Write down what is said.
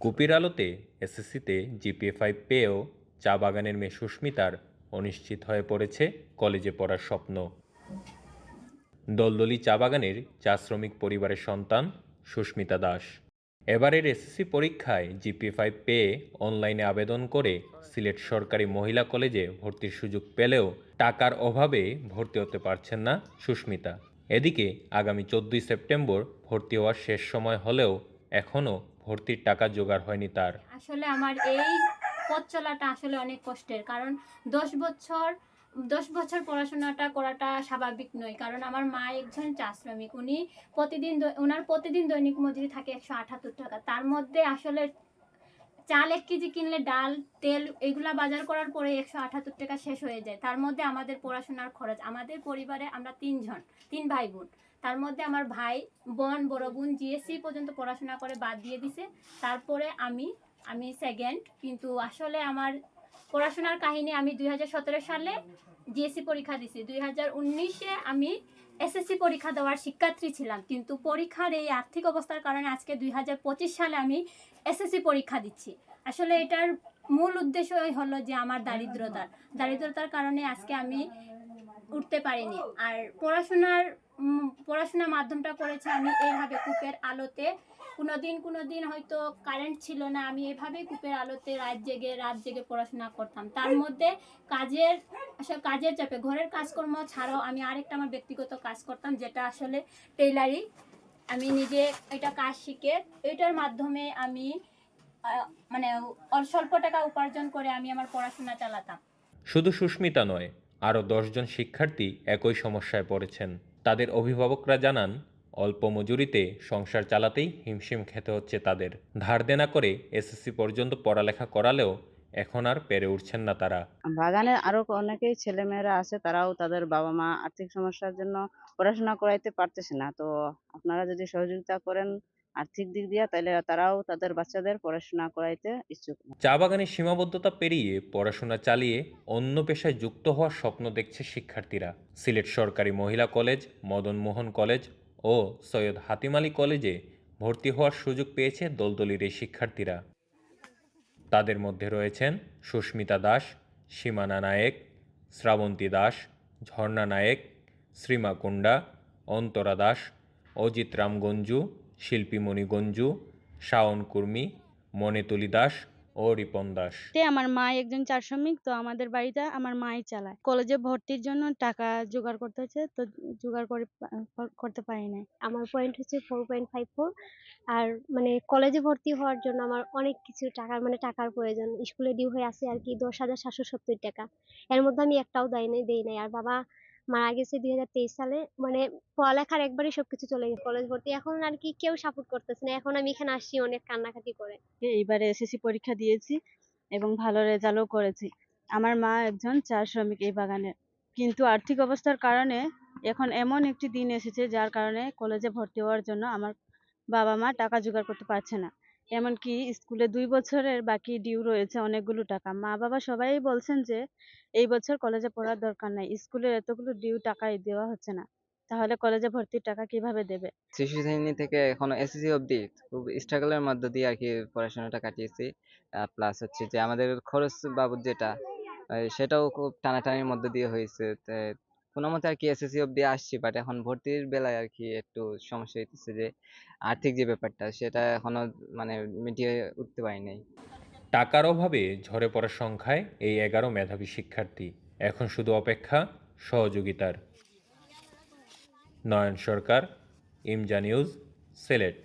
কুপির আলোতে এসএসসিতে GPA five পেয়েও চা বাগানের মেয়ে সুস্মিতার অনিশ্চিত হয়ে পড়েছে কলেজে পড়ার স্বপ্ন। দলদলি চা বাগানের চা শ্রমিক পরিবারের সন্তান সুস্মিতা দাস। এবারের এসএসসি পরীক্ষায় জিপিএ ফাইভ পেয়ে অনলাইনে আবেদন করে সিলেট সরকারি মহিলা কলেজে ভর্তির সুযোগ পেলেও টাকার অভাবে ভর্তি হতে পারছেন না সুস্মিতা। এদিকে আগামী চোদ্দই সেপ্টেম্বর ভর্তি হওয়ার শেষ সময় হলেও এখনও ভর্তির টাকা জোগাড় হয়নি তার। আসলে আমার এই পথ চলাটা আসলে অনেক কষ্টের, কারণ দশ বছর দশ বছর পড়াশোনাটা করাটা স্বাভাবিক নয়। কারণ আমার মা একজন চা শ্রমিক, উনি প্রতিদিন ওনার প্রতিদিন দৈনিক মজুরি থাকে একশো আঠাত্তর টাকা। তার মধ্যে আসলে চাল এক কেজি কিনলে ডাল, তেল এগুলা বাজার করার পরে একশো আঠাত্তর টাকা শেষ হয়ে যায়। তার মধ্যে আমাদের পড়াশোনার খরচ, আমাদের পরিবারে আমরা তিনজন, তিন ভাই বোন। তার মধ্যে আমার ভাই বোন, বড় বোন জিএসসি পর্যন্ত পড়াশোনা করে বাদ দিয়ে দিছে। তারপরে আমি আমি সেকেন্ড কিন্তু আসলে আমার পড়াশোনার কাহিনী আমি দুই হাজার সতেরো সালে জিএসসি পরীক্ষা দিছি। দুই হাজার উনিশে আমি এসএসসি পরীক্ষা দেওয়ার শিক্ষার্থী ছিলাম, কিন্তু পরীক্ষার এই আর্থিক অবস্থার কারণে আজকে দুই হাজার পঁচিশ সালে আমি এসএসসি পরীক্ষা দিচ্ছি। আসলে এটার মূল উদ্দেশ্যই হলো যে আমার দারিদ্রতার। দারিদ্রতার কারণে আজকে আমি উঠতে পারিনি। আর পড়াশোনার উম, পড়াশোনার মাধ্যমটা করেছে আমি এইভাবে কূপের আলোতে। কোনোদিন কোনোদিন হয়তো কারেন্ট ছিল না আমি এভাবেই কূপের আলোতে রাত জেগে রাত জেগে পড়াশোনা করতাম। তার মধ্যে কাজের আসলে কাজের চাপে ঘরের কাজকর্ম ছাড়াও আমি আরেকটা আমার ব্যক্তিগত কাজ করতাম যেটা আসলে টেইলারি আমি নিজে এটা কাজ শিখে এটার মাধ্যমে আমি মানে স্বল্প টাকা উপার্জন করে আমি আমার পড়াশোনা চালাতাম। শুধু সুস্মিতা নয় আরও দশজন শিক্ষার্থী একই সমস্যায় পড়েছেন। তাদের অভিভাবকরা জানান, অল্প মজুরিতে সংসার চালাতেই হিমশিম খেতে হচ্ছে তাদের। ধার দেনা করে এসএসসি পর্যন্ত পড়ালেখা করালেও এখন আর পেরে উঠছেন না তারা। বাগানে আরও অনেকেই ছেলেমেয়েরা আছে, তারাও তাদের বাবা মা আর্থিক সমস্যার জন্য পড়াশোনা করাইতে পারতেছে না। তো আপনারা যদি সহযোগিতা করেন আর্থিক দিক দিয়ে তাহলে তারাও তাদের বাচ্চাদের পড়াশোনা করাইতে ইচ্ছুক চা বাগানের সীমাবদ্ধতা পেরিয়ে পড়াশোনা চালিয়ে অন্য পেশায় যুক্ত হওয়ার স্বপ্ন দেখছে শিক্ষার্থীরা। সিলেট সরকারি মহিলা কলেজ, মদন মোহন কলেজ ও সৈয়দ হাতিম আলী কলেজে ভর্তি হওয়ার সুযোগ পেয়েছে দলদলির এই শিক্ষার্থীরা। তাদের মধ্যে রয়েছেন সুস্মিতা দাস, সীমানা নায়েক, শ্রাবন্তী দাস, ঝর্ণা নায়েক, শ্রীমা কুণ্ডা, অন্তরা দাস, অজিত রাম গঞ্জু শিল্পীমণি গঞ্জু শাওন কুর্মি মনেতুলি দাস ও রিপন দাস। তে আমার মা একজন চা শ্রমিক তো আমাদের বাড়িতে আমার মাই চালায়। কলেজে ভর্তির জন্য টাকা জোগাড় করতে হচ্ছে তো জোগাড় করে করতে পারি নাই। আমার পয়েন্ট হচ্ছে ফোর পয়েন্ট ফাইভ ফোর আর মানে কলেজে ভর্তি হওয়ার জন্য আমার অনেক কিছু টাকার মানে টাকার প্রয়োজন। স্কুলে ডিউ হয়ে আছে আর কি দশ হাজার সাতশো সত্তর টাকা। এর মধ্যে আমি একটাও দেয় নাই দেই নাই। আর বাবা মারা গেছে দুই হাজার তেইশ সালে। মানে পড়ালেখার একবারে সবকিছু চলে গেছে। কলেজ ভর্তি। এখন আর কি কেউ সাপোর্ট করতেছে না। এখন আমি এখানে আসছি অনেক কান্নাকাটি করে। এইবারে এসএসসি পরীক্ষা দিয়েছি এবং ভালো রেজাল্টও করেছি। আমার মা একজন চা শ্রমিক এই বাগানে। কিন্তু আর্থিক অবস্থার কারণে এখন এমন একটি দিন এসেছে যার কারণে কলেজে ভর্তি হওয়ার জন্য আমার বাবা মা টাকা জোগাড় করতে পারছে না। এমনকি স্কুলে দুই বছরের বাকি ডিউ রয়েছে অনেকগুলো টাকা। মা বাবা সবাই বলছেন যে, এই বছর কলেজে পড়ার দরকার নাই। স্কুলের এতগুলো ডিউ টাকাই দেওয়া হচ্ছে না। তাহলে কলেজে ভর্তির টাকা কীভাবে দেবে? শিশু শ্রেণি থেকে এখনও এসএসসি অবধি খুব স্ট্রাগলের মধ্য দিয়ে আর কি পড়াশোনাটা কাটিয়েছি। প্লাস হচ্ছে যে আমাদের খরচ বাবদ যেটা সেটাও খুব টানাটানির মধ্য দিয়ে হয়েছে। কোনো মতে আর কি এসএসসি অবধি আসছি বাট এখন ভর্তির বেলায় আর কি একটু সমস্যা হইতেছে যে, আর্থিক যে ব্যাপারটা, সেটা এখনও মানে মিটিয়ে উঠতে পারি নাই। টাকার অভাবে ঝরে পড়ার সংখ্যায় এই এগারো মেধাবী শিক্ষার্থী এখন শুধু অপেক্ষা সহযোগিতার। নয়ন সরকার, ইমজা নিউজ, সিলেট।